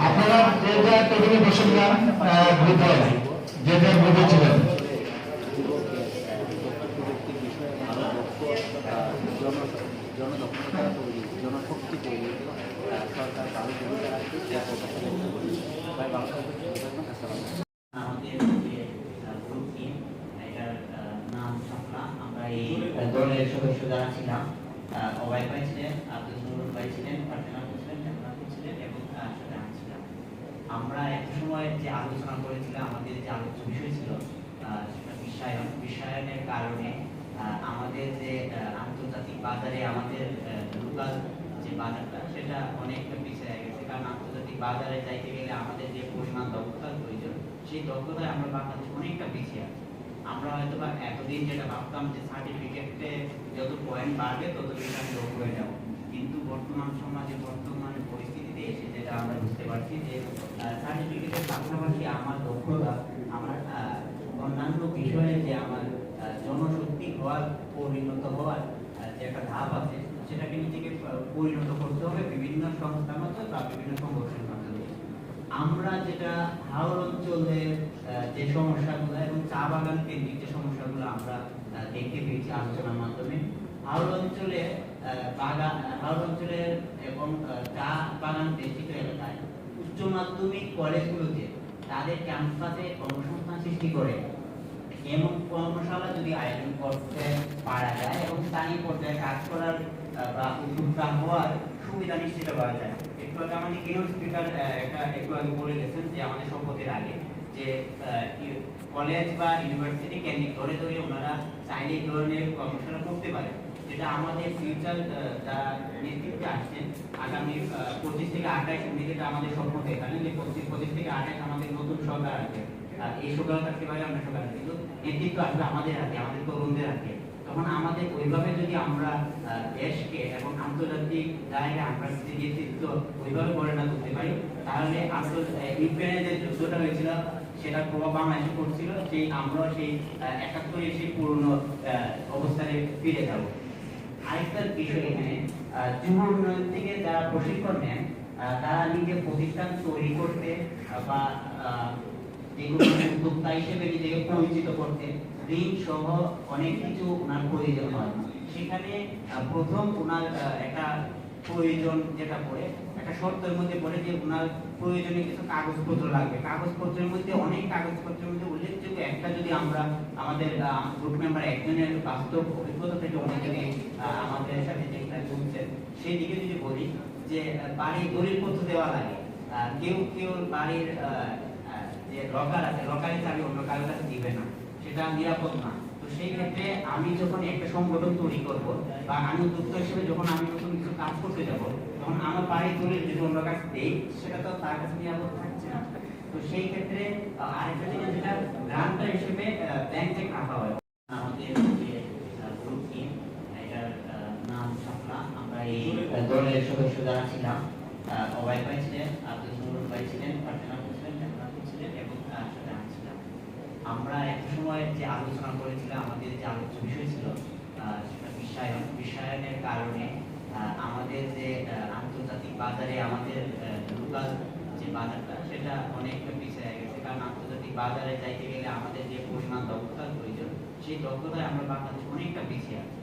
আপনারা যে যার টেবিলে বসে যান গ্রুপে যে যার গ্রুপে ছিলেন। জনদক্ষতা সরকার ভালো ভূমিকা রাখছে সেই প্রত্যাশা ব্যক্ত করি সবাই ভালো থাকবেন সুস্থ থাকবেন আসসালামু আলাইকুম। আমাদের যে গ্রুপ টিম এটার আহ, নাম সাফলা আমরা এই আহ, দলের সদস্য ছিলাম অবাই ভাই ছিলেন আব্দুল নুরুল ভাই ছিলেন ফারজানা ছিলেন জান্নাত ছিলেন এবং সাথে ছিলাম আমরা এক সময় যে আলোচনা করেছিলাম আমাদের যে আলোচ্য বিষয় ছিল বিশ্বায়ন, বিশ্বায়নের কারণে আমাদের যে আন্তর্জাতিক বাজারে আমাদের লোকাল যে বাজারটা, সেটা অনেকটা পিছিয়ে গেছে। কারণ আন্তর্জাতিক বাজারে যাইতে গেলে আমাদের যে পরিমাণ দক্ষতার প্রয়োজন, সেই দক্ষতায় আমরা বাংলাদেশ অনেকটা পিছিয়ে আছি। আমরা হয়তো বা এতদিন যেটা ভাবতাম যে সার্টিফিকেটে যত পয়েন্ট বাড়বে তত বেশি লোক হয়ে যাব। কিন্তু বর্তমান সমাজে, বর্তমান পরিস্থিতিতে এসে যেটা আমরা বুঝতে পারছি যে সার্টিফিকেটের পাশাপাশি আমার দক্ষতা, আমার অন্যান্য বিষয়ে যে আমার জনশক্তি হওয়ার, পরিণত হওয়ার যে একটা ধাপ আছে, সেটাকে নিজেকে পরিণত করতে হবে বিভিন্ন সংস্থার মাধ্যমে বা বিভিন্ন সংগঠনের মাধ্যমে। আমরা যেটা হাওড় অঞ্চলের যে সমস্যাগুলো এবং চা বাগান কেন্দ্রিক যে সমস্যাগুলো আমরা দেখতে পেয়েছি আলোচনার মাধ্যমে, হাওড় অঞ্চলে বাগান, হাওড় অঞ্চলের এবং চা বাগান বেষ্টিত এলাকায় উচ্চ মাধ্যমিক কলেজগুলোতে তাদের ক্যাম্পাসে কর্মসংস্থান সৃষ্টি করে এমন কর্মশালা যদি আয়োজন করতে পারা যায় এবং স্থানীয় পর্যায়ে কাজ করার বা উদ্যোক্তা হওয়ার সুবিধা নিশ্চিত করা যায়। একটু আগে আমাদের কিনোট স্পিকার একটা, একটু আগে বলে গেছেন যে আমাদের শপথের আগে। যে কলেজ বা ইউনিভার্সিটি কেন্দ্রিক ধরে ধরে ওনারা চাইলে এই ধরনের কর্মশালা করতে পারে। যেটা আমাদের ফিউচার যারা নেতৃত্বে আসছেন, আগামী পঁচিশ থেকে আঠাশ যেটা আমাদের স্বপ্ন দেখালেন যে পঁচিশ পঁচিশ থেকে আঠাশ আমাদের নতুন সরকার আসবে। আর এই সরকার থাকতে পারে আমরা সরকার কিন্তু নেতৃত্ব আসবে আমাদের হাতে, আমাদের তরুণদের হাতে। তখন আমাদের ওইভাবে যদি আমরা দেশকে এবং আন্তর্জাতিক জায়গায় আমরা নেতৃত্ব ওইভাবে গড়ে না তুলতে পারি, তাহলে আসল ইউক্রেনের যে যুদ্ধটা হয়েছিল সেটা প্রভাব বাংলাদেশে পড়ছিল সেই আমরা সেই একাত্তরে সেই পুরনো অবস্থানে ফিরে যাব। আরেকটা বিষয় এখানে যুব উন্নয়ন থেকে যারা প্রশিক্ষণ নেন তারা নিজের প্রতিষ্ঠান তৈরি করতে বা যেগুলো উদ্যোক্তা হিসেবে নিজেকে পরিচিত করতে ঋণ সহ অনেক কিছু ওনার প্রয়োজন হয়। সেখানে প্রথম ওনার একটা প্রয়োজন যেটা পড়ে, একটা শর্তের মধ্যে পড়ে যে ওনার প্রয়োজনীয় কিছু কাগজপত্র লাগবে। কাগজপত্রের মধ্যে, অনেক কাগজপত্রের মধ্যে উল্লেখযোগ্য একটা যদি আমরা আমাদের গ্রুপ মেম্বার একজনের বাস্তব অভিজ্ঞতা থেকে যদি আমাদের সাথে যেটা বলছেন সেই দিকে যদি বলি যে বাড়ির দলিলপত্র দেওয়া লাগে। কেউ কেউ বাড়ির যে লকার আছে, লকারের চাবি অন্য কারোর কাছে দিবে না। সেটা নিরাপদ না। তো সেই ক্ষেত্রে আমি যখন একটা সংগঠন তৈরি করব বা আমি উদ্যোক্তা হিসেবে যখন আমি নতুন কিছু কাজ করতে যাব তখন আমার বাড়ির দলিল যদি অন্য কাছে দেই সেটা তো তার কাছে নিরাপদ থাকছে না। তো সেই ক্ষেত্রে আরেকটা জিনিস যেটা গ্রান্টার হিসেবে ব্যাংক চেক রাখা হয়। আমাদের যে গ্রুপ টিম এটার নাম সাফলা আমরা এই দলের সদস্য যারা ছিলাম অবাই ভাই ছিলেন আব্দুল নুরুল ভাই ছিলেন ফারজানা আপু ছিলেন জান্নাত ছিলেন এবং আহ, সাথে আমি ছিলাম। আমরা এক সময় যে আলোচনা করেছিলাম আমাদের যে আলোচ্য বিষয় ছিল সেটা বিশ্বায়ন। বিশ্বায়নের কারণে আমাদের যে আন্তর্জাতিক বাজারে আমাদের লোকাল যে বাজারটা, সেটা অনেকটা পিছিয়ে গেছে। কারণ আন্তর্জাতিক বাজারে যাইতে গেলে আমাদের যে পরিমাণ দক্ষতার প্রয়োজন, সেই দক্ষতায় আমরা বাংলাদেশ অনেকটা পিছিয়ে আছি।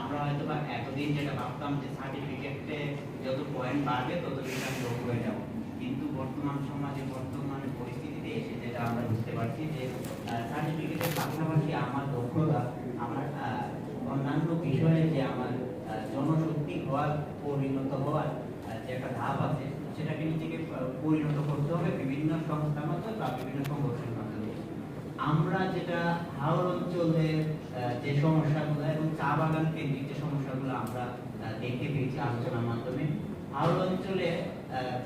আমরা হয়তো বা এতদিন যেটা ভাবতাম যে সার্টিফিকেটে যত পয়েন্ট বাড়বে তত বেশি আমি লোক হয়ে যাব। কিন্তু বর্তমান সমাজে, বর্তমান পরিস্থিতিতে এসে যেটা আমরা বুঝতে পারছি যে সার্টিফিকেটের পাশাপাশি আমার দক্ষতা, আমার অন্যান্য বিষয়ে যে আমার জনশক্তি হওয়ার পরিণত হওয়ার যে একটা ধাপ আছে, সেটাকে নিজেকে পরিণত করতে হবে বিভিন্ন সংস্থার মাধ্যমে বা বিভিন্ন সংগঠনের মাধ্যমে। আমরা যেটা হাওড় অঞ্চলের যে সমস্যাগুলো এবং চা বাগান কেন্দ্রিক যে সমস্যাগুলো আমরা দেখতে পেয়েছি আলোচনার মাধ্যমে হাওড় অঞ্চলে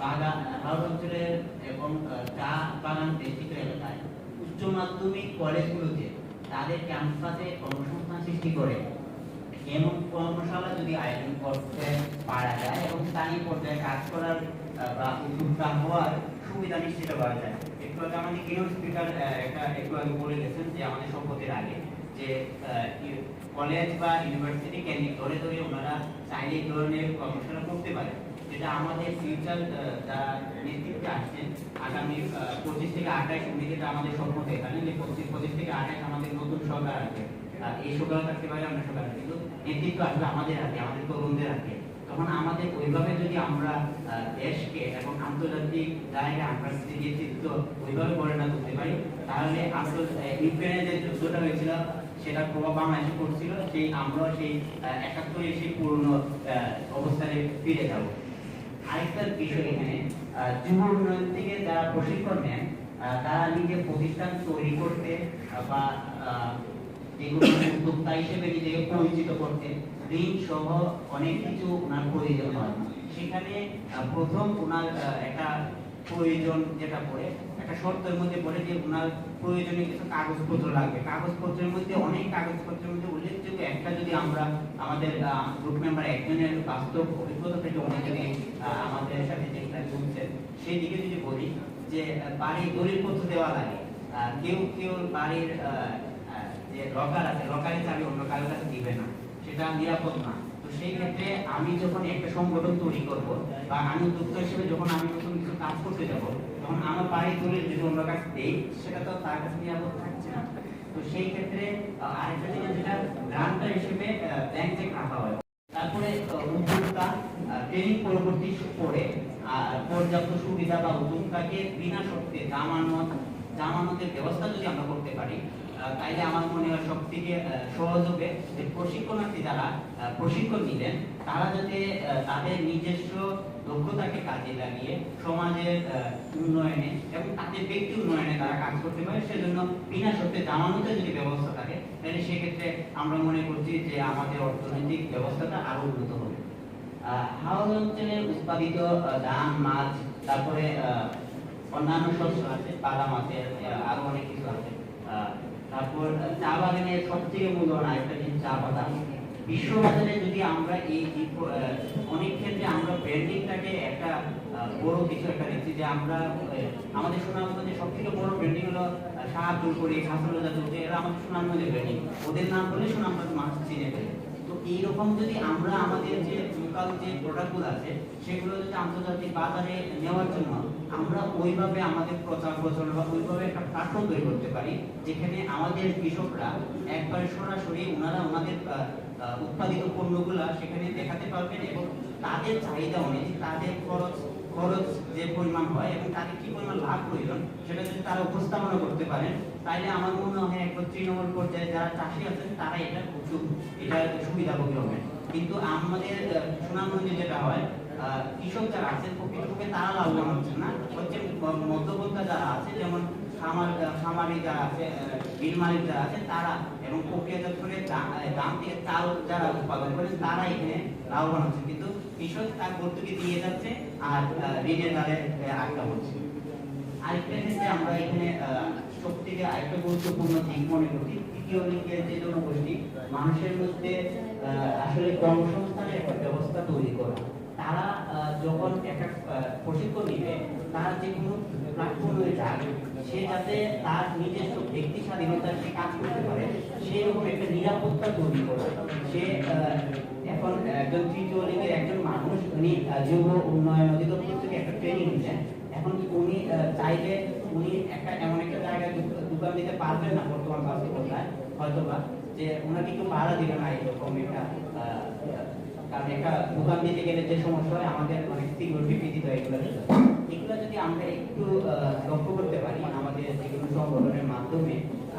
বাগান হাওড় অঞ্চলের এবং চা বাগান বেষ্টিত এলাকায় উচ্চ মাধ্যমিক কলেজগুলোতে তাদের ক্যাম্পাসে কর্মসংস্থান সৃষ্টি করে। এমন কর্মশালা যদি আয়োজন করতে পারা যায় এবং স্থানীয় পর্যায়ে কাজ করার বা উদ্যোক্তা হওয়ার সুবিধা নিশ্চিত করা যায়। একটু আগে আমাদের কেউ স্পিকার একটা একটু আগে বলে গেছেন যে আমাদের সম্পত্তির আগে যে কলেজ বা ইউনিভার্সিটি কেন্দ্রিক ধরে ধরে ওনারা চাইলে এই ধরনের কর্মশালা করতে পারে। যেটা আমাদের ফিউচার যারা নেতৃত্বে আসছেন, আগামী পঁচিশ থেকে আঠাশ উনিশে আমাদের স্বপ্ন এখানে পঁচিশ পঁচিশ থেকে আঠাশ আমাদের নতুন সরকার আসবে। আর এই থাকতে পারে অন্য সরকার কিন্তু নেতৃত্ব আসবে আমাদের হাতে, আমাদের তরুণদের হাতে। তখন আমাদের ওইভাবে যদি আমরা দেশকে এবং আন্তর্জাতিক জায়গায় আমরা নেতৃত্ব ওইভাবে না তুলতে পারি, তাহলে ইউক্রেনের যে যুদ্ধটা হয়েছিল সেটার প্রভাব বাংলাদেশে পড়ছিল সেই আমরা সেই একাত্তরে সেই পুরনো অবস্থানে ফিরে যাব। আরেকটা বিষয় এখানে যুব উন্নয়ন থেকে যারা প্রশিক্ষণ নেন তারা নিজে প্রতিষ্ঠান তৈরি করতে, বা অনেক কাগজপত্র লাগবে কাগজপত্রের মধ্যে অনেক কাগজপত্রের মধ্যে উল্লেখযোগ্য একটা যদি আমরা আমাদের গ্রুপ মেম্বার একজনের বাস্তব অভিজ্ঞতা থেকে উনি আমাদের সাথে যেটা বলছেন সেই দিকে যদি বলি যে আহ, বাড়ির দলিলপত্র দেওয়া লাগে কেউ কেউ বাড়ির যে লকার আছে লকারের চাবি অন্য কারোর কাছে দিবে না, সেটা নিরাপদ না। তো সেই ক্ষেত্রে আমি যখন একটা সংগঠন তৈরি করব বা আমি উদ্যোক্তা হিসেবে যখন আমি নতুন কিছু কাজ করতে যাব, তখন আমার বাড়ির দলিল যদি অন্য কাছে দেই, সেটা তো তার কাছে নিরাপদ থাকছে না। তো সেই ক্ষেত্রে আরেকটা জিনিস যেটা গ্রান্টার হিসেবে ব্যাংক থেকে রাখা হয়। তারপরে উদ্যোক্তা ট্রেনিং পরবর্তী পরে পর্যাপ্ত সুবিধা বা উদ্যোক্তাকে বিনা শর্তে জামানত, জামানতের ব্যবস্থা যদি আমরা করতে পারি তাইলে আমার মনে হয় সব থেকে সহজ হবে যে প্রশিক্ষণার্থী যারা প্রশিক্ষণ নিলেন তারা যাতে তাদের নিজস্ব দক্ষতাকে কাজে লাগিয়ে সমাজের উন্নয়নে এবং তাদের ব্যক্তি উন্নয়নে তারা কাজ করতে পারে সেজন্য বিনা শর্তে জামানতের যদি ব্যবস্থা থাকে তাহলে সেক্ষেত্রে আমরা মনে করছি যে আমাদের অর্থনৈতিক ব্যবস্থাটা আরও উন্নত হবে। হাওড় অঞ্চলে উৎপাদিত ধান মাছ তারপরে অন্যান্য শস্য আছে বাদাম আছে আহ, আরও অনেক কিছু আছে। তারপর চা বাগানের সব থেকে মূল্যবান আরেকটা জিনিস চা পাতা। বিশ্ববাজারে যদি আমরা এই অনেক ক্ষেত্রে আমরা ব্র্যান্ডিংটাকে একটা বড় কিছু একটা দেখছি যে আমরা আমাদের সুনামগঞ্জে সব থেকে বড় ব্র্যান্ডিং হলো সাহায্য করি খাসরোজা চলছে এরা আমাদের সুনামগঞ্জের ব্র্যান্ডিং ওদের নাম বলে সুনামগঞ্জ মানুষ চিনে ফেলে। এইরকম যদি আমরা আমাদের যে লোকাল যে প্রোডাক্টগুলো আছে, সেগুলো যদি আন্তর্জাতিক বাজারে নেওয়ার জন্য আমরা ওইভাবে আমাদের প্রচার প্রচারণা বা ওইভাবে একটা প্ল্যাটফর্ম তৈরি করতে পারি, যেখানে আমাদের কৃষকরা একবারে সরাসরি ওনারা ওনাদের উৎপাদিত পণ্যগুলা সেখানে দেখাতে পারবেন এবং তাদের চাহিদা অনুযায়ী তাদের খরচ খরচ যে পরিমাণ হয় এবং তাদের কি পরিমাণ লাভ প্রয়োজন, সেটা যদি তারা উপস্থাপনা করতে পারেন তাহলে আমার মনে হয় একবার তৃণমূল পর্যায়ে যারা চাষি আছেন, তারা এটা খুব এটা সুবিধাভোগী হবেন কিন্তু আমাদের সুনামগঞ্জে যেটা হয় কৃষক যারা আছেন প্রকৃতপক্ষে তারা লাভবান হচ্ছেন না। হচ্ছে ম- মধ্যবর্তী যারা আছে, যেমন খামার খামারি যারা আছে বিল মালিক যারা আছে, তারা এবং প্রক্রিয়াজাত করে দাম থেকে চাল যারা উৎপাদন করেন, তারা এখানে লাভবান হচ্ছে। কিন্তু কৃষক তার ভর্তুকি দিয়ে যাচ্ছে আর ঋণের দ্বারে আটকা পড়ছে। আরেকটা ক্ষেত্রে আমরা এখানে সব থেকে আরেকটা গুরুত্বপূর্ণ দিক মনে করি তৃতীয় লিঙ্গের যে জনগোষ্ঠী মানুষের মধ্যে আসলে কর্মসংস্থানের একটা ব্যবস্থা তৈরি করা। তারা যখন একটা প্রশিক্ষণ নিবে, তার যে কোনো প্ল্যাটফর্মে যাক সে যাতে তার নিজস্ব ব্যক্তি স্বাধীনতার সে কাজ করতে পারে সেই রকম একটা নিরাপত্তা তৈরি করা। সে এখন একজন তৃতীয় লিঙ্গের একজন মানুষ, উনি যুব উন্নয়ন অধিদপ্তর থেকে একটা ট্রেনিং নিলেন এখন কি উনি চাইলে উনি একটা এমন একটা জায়গায় দোকান দিতে পারবেন না বর্তমান বাস্তবতায় হয়তো বা যে ওনাকে কেউ ভাড়া দিবে না এরকম একটা কারণ একটা দোকান দিতে গেলে যে সমস্যা হয়, আমাদের অনেক সিকিউরিটি ফিজিত হয় এগুলো এগুলো যদি আমরা একটু লক্ষ্য করতে পারি, আমাদের যেকোনো সংগঠনের মাধ্যমে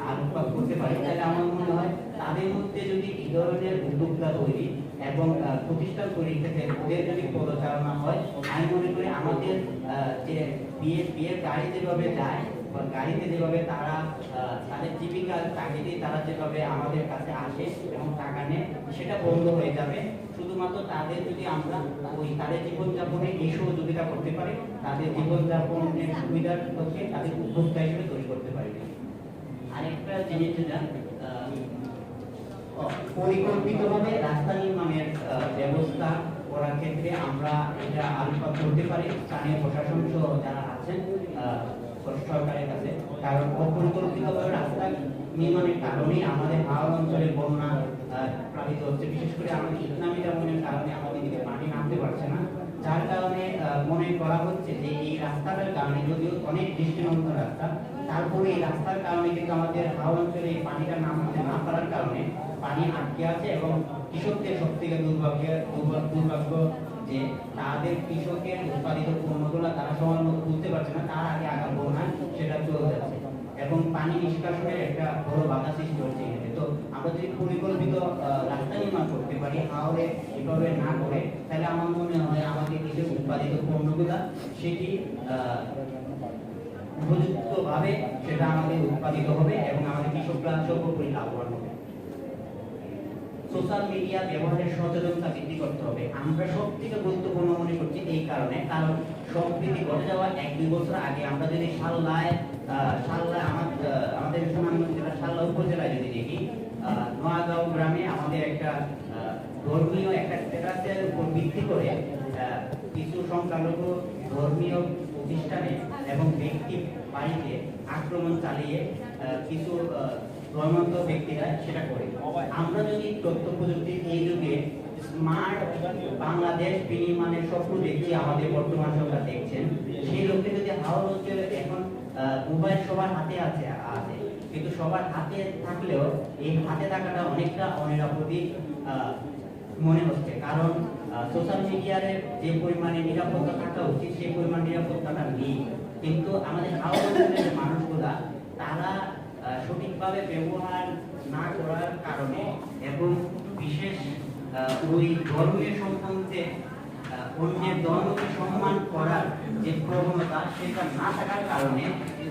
আলোকপাত করতে পারি, তাহলে আমার মনে হয় তাদের মধ্যে যদি এই ধরনের উদ্যোক্তা তৈরি এবং প্রতিষ্ঠান তৈরি ক্ষেত্রে ওদের যদি পদচারণা হয় আমাদের যে বিয়ে বিয়ের গাড়ি যেভাবে যায় গাড়িতে যেভাবে তারা তাদের জীবিকার তাগিদে তারা যেভাবে আমাদের কাছে আসে এবং টাকা নেয়, সেটা বন্ধ হয়ে যাবে। শুধুমাত্র তাদের যদি আমরা ওই তাদের জীবনযাপনে এই সহযোগিতা করতে পারি, তাদের জীবনযাপনের সুবিধার পক্ষে তাদের উপভোক্তা হিসেবে তৈরি করতে পারি। আরেকটা জিনিস যেটা পরিকল্পিতভাবে রাস্তা নির্মাণের ব্যবস্থা করার ক্ষেত্রে আমরা এটা আলোচনা করতে পারি। স্থানীয় প্রশাসন সহ যারা আছেন সরকারের কাছে। কারণ রাস্তা নির্মাণের কারণেই আমাদের হাওড় অঞ্চলে বন্যা প্লাবিত হচ্ছে। বিশেষ করে আমাদের ইসলামী কারণে আমাদের দিকে পানি নামতে পারছে না। যার কারণে মনে করা হচ্ছে যে এই রাস্তাটার কারণে যদিও অনেক দৃষ্টিনন্দন রাস্তা তারপরে এই রাস্তার কারণে কিন্তু আমাদের হাওড় অঞ্চলে পানিটা নামতে না পারার কারণে পানি আটকে আছে এবং কৃষকদের সব থেকে দুর্ভাগ্য দুর্ভাগ্য যে তাদের কৃষকের উৎপাদিত পণ্যগুলো তারা সময় মতো তুলতে পারছে না, তার আগে আগাম বন্যায় সেটা চলে যাচ্ছে। এবং পানি নিষ্কাশনের একটা বড় বাধা সৃষ্টি হচ্ছে এখানে। তো আমরা যদি পরিকল্পিত রাস্তা নির্মাণ করতে পারি হাওড়ে এভাবে না করে, তাহলে আমার মনে হয় আমাদের কৃষক উৎপাদিত পণ্যগুলো সেটি উপযুক্তভাবে সেটা আমাদের উৎপাদিত হবে এবং আমাদের কৃষকরা সর্বোপরি লাভবান হবে। সোশ্যাল মিডিয়া ব্যবহারের সচেতনতা বৃদ্ধি করতে হবে। আমরা সব থেকে গুরুত্বপূর্ণ মনে করছি এই কারণে, কারণ সম্প্রীতি ঘটে যাওয়া এক দুই বছর আগে আমরা যদি সাল্লায় সাল্লায় আমার আমাদের সুনামগঞ্জ জেলার সাল্লা উপজেলায় যদি দেখি নোয়াগাঁও গ্রামে আমাদের একটা ধর্মীয় একটা স্ট্যাটাসের উপর ভিত্তি করে কিছু সংখ্যালঘু ধর্মীয় প্রতিষ্ঠানে এবং ব্যক্তি বাড়িতে আক্রমণ চালিয়ে কিছু ধর্মান্ত ব্যক্তিরা সেটা করে। আমরা যদি তথ্য প্রযুক্তির এই যুগে স্মার্ট বাংলাদেশ বিনির্মাণের স্বপ্ন দেখছি আমাদের বর্তমান সরকার দেখছেন, সেই লক্ষ্যে যদি হাওড় অঞ্চলে এখন মোবাইল সবার হাতে আছে আছে। কিন্তু সবার হাতে থাকলেও এই হাতে থাকাটা অনেকটা অনিরাপদই মনে হচ্ছে। কারণ সোশ্যাল মিডিয়ার যে পরিমাণে নিরাপত্তা থাকা উচিত, সেই পরিমাণ নিরাপত্তাটা নেই। কিন্তু আমাদের হাওড়া অঞ্চলের যে মানুষগুলা, তারা সঠিকভাবে ব্যবহার না করার কারণে এবং বিশেষ ওই ধর্মের সম্বন্ধে অন্যের ধর্মকে সম্মান করার যে প্রবণতা সেটা না থাকার কারণে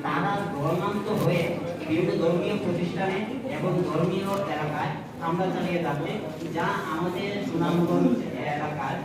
তারা ধর্মান্ত হয়ে বিভিন্ন ধর্মীয় প্রতিষ্ঠানে এবং ধর্মীয় এলাকায় হামলা চালিয়ে যাচ্ছে, যা আমাদের সুনামগঞ্জ এলাকার